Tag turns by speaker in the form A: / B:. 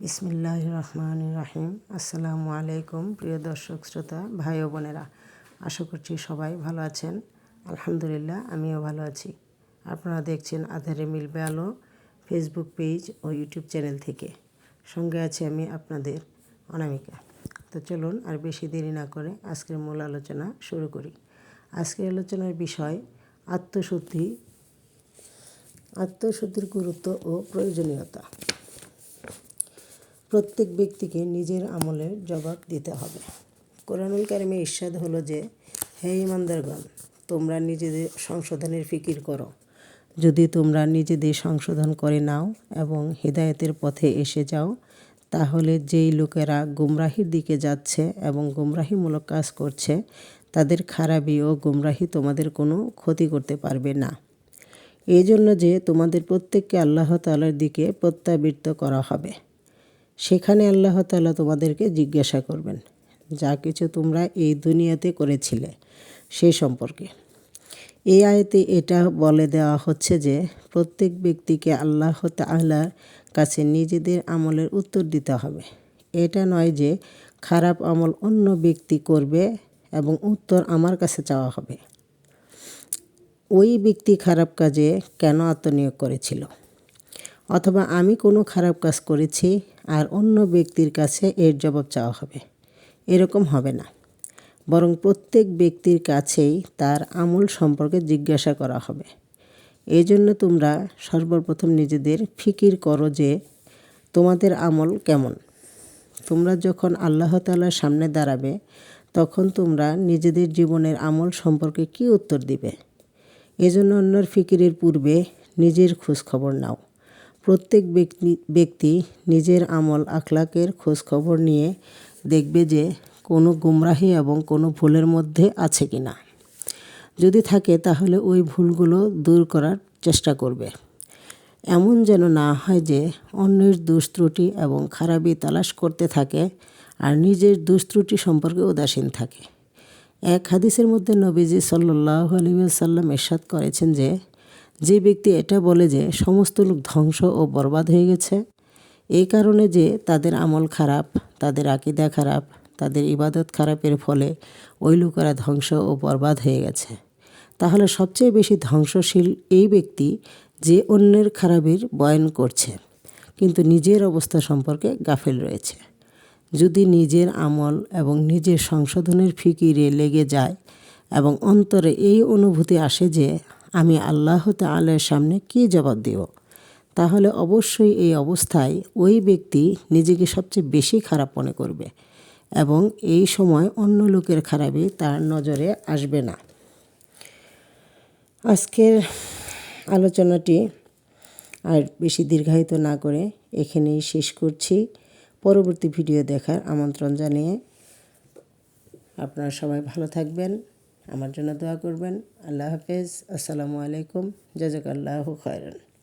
A: বিসমিল্লাহ রহমান রাহিম। আসসালামু আলাইকুম, প্রিয় দর্শক, শ্রোতা, ভাই ও বোনেরা। আশা করছি সবাই ভালো আছেন। আলহামদুলিল্লাহ, আমিও ভালো আছি। আপনারা দেখছেন আধারে মিলবে আলো ফেসবুক পেজ ও ইউটিউব চ্যানেল থেকে। সঙ্গে আছি আমি আপনাদের অনামিকা। তো চলুন আর বেশি দেরি না করে আজকের মূল আলোচনা শুরু করি। আজকের আলোচনার বিষয় আত্মশুদ্ধি, আত্মশুদ্ধির গুরুত্ব ও প্রয়োজনীয়তা। প্রত্যেক ব্যক্তিকে নিজের আমলের জবাব দিতে হবে। কোরআনুল কারিমে ইস্বাদ হলো যে, হে ইমানদারগণ তোমরা নিজেদের সংশোধনের ফিকির করো। যদি তোমরা নিজেদের সংশোধন করে নাও এবং হৃদায়তের পথে এসে যাও, তাহলে যেই লোকেরা গুমরাহির দিকে যাচ্ছে এবং গুমরাহিমূলক কাজ করছে, তাদের খারাপি ও গুমরাহি তোমাদের কোনো ক্ষতি করতে পারবে না। এই জন্য যে তোমাদের প্রত্যেককে আল্লাহ তালার দিকে প্রত্যাবৃত্ত করা হবে। সেখানে আল্লাহ তালা তোমাদেরকে জিজ্ঞাসা করবেন, যা কিছু তোমরা এই দুনিয়াতে করেছিলে সেই সম্পর্কে। এই আয়তে এটা বলে দেওয়া হচ্ছে যে, প্রত্যেক ব্যক্তিকে আল্লাহ তাল্লার কাছে নিজেদের আমলের উত্তর দিতে হবে। এটা নয় যে, খারাপ আমল অন্য ব্যক্তি করবে এবং উত্তর আমার কাছে চাওয়া হবে। ওই ব্যক্তি খারাপ কাজে কেন আত্মনিয়োগ করেছিল? অথবা আমি কোনো খারাপ কাজ করেছি আর অন্য ব্যক্তির কাছে এর জবাব চাওয়া হবে। এরকম হবে না। বরং প্রত্যেক ব্যক্তির কাছেই তার আমল সম্পর্কে জিজ্ঞাসা করা হবে। এই জন্য তোমরা সর্বপ্রথম নিজেদের ফিকির করো যে তোমাদের আমল কেমন। তোমরা যখন আল্লাহ তালার সামনে দাঁড়াবে, তখন তোমরা নিজেদের জীবনের আমল সম্পর্কে কি উত্তর দিবে? এজন্য অন্যর ফিকিরের পূর্বে নিজের খোঁজ খবর নাও। প্রত্যেক ব্যক্তি ব্যক্তি নিজের আমল, আখলাকের খোঁজ খবর নিয়ে দেখবে যে কোনো গুমরাহি এবং কোনো ভুলের মধ্যে আছে কি না। যদি থাকে তাহলে ওই ভুলগুলো দূর করার চেষ্টা করবে। এমন যেন না হয় যে অন্যের দুষ্ত্রুটি এবং খারাপি তালাশ করতে থাকে আর নিজের দুষ্ত্রুটি সম্পর্কে উদাসীন থাকে। এক হাদিসের মধ্যে নবীজি সাল্লাহ আলী সাল্লাম এরশাদ করেছেন যে যে ব্যক্তি এটা বলে যে সমস্ত লোক ধ্বংস ও বরবাদ হয়ে গেছে এই কারণে যে তাদের আমল খারাপ, তাদের আকিদা খারাপ, তাদের ইবাদত খারাপের ফলে ওই লোকেরা ধ্বংস ও বরবাদ হয়ে গেছে। তাহলে সবচেয়ে বেশি ধ্বংসশীল এই ব্যক্তি যে অন্যের খারাপের বয়ন করছে, কিন্তু নিজের অবস্থা সম্পর্কে গাফেল রয়েছে। যদি নিজের আমল এবং নিজের সংশোধনের ফিকিরে লেগে যায় এবং অন্তরে এই অনুভূতি আসে যে আমি আল্লাহ তালের সামনে কি জবাব দেব? তাহলে অবশ্যই এই অবস্থায় ওই ব্যক্তি নিজেকে সবচেয়ে বেশি খারাপ মনে করবে এবং এই সময় অন্য লোকের খারাপই তার নজরে আসবে না। আজকের আলোচনাটি আর বেশি দীর্ঘায়িত না করে এখানেই শেষ করছি। পরবর্তী ভিডিও দেখার আমন্ত্রণ জানিয়ে আপনারা সবাই ভালো থাকবেন। আমার জন্য দোয়া করবেন। আল্লাহ হাফেজ। আসসালামু আলাইকুম। জাজাকাল্লাহ খায়রান।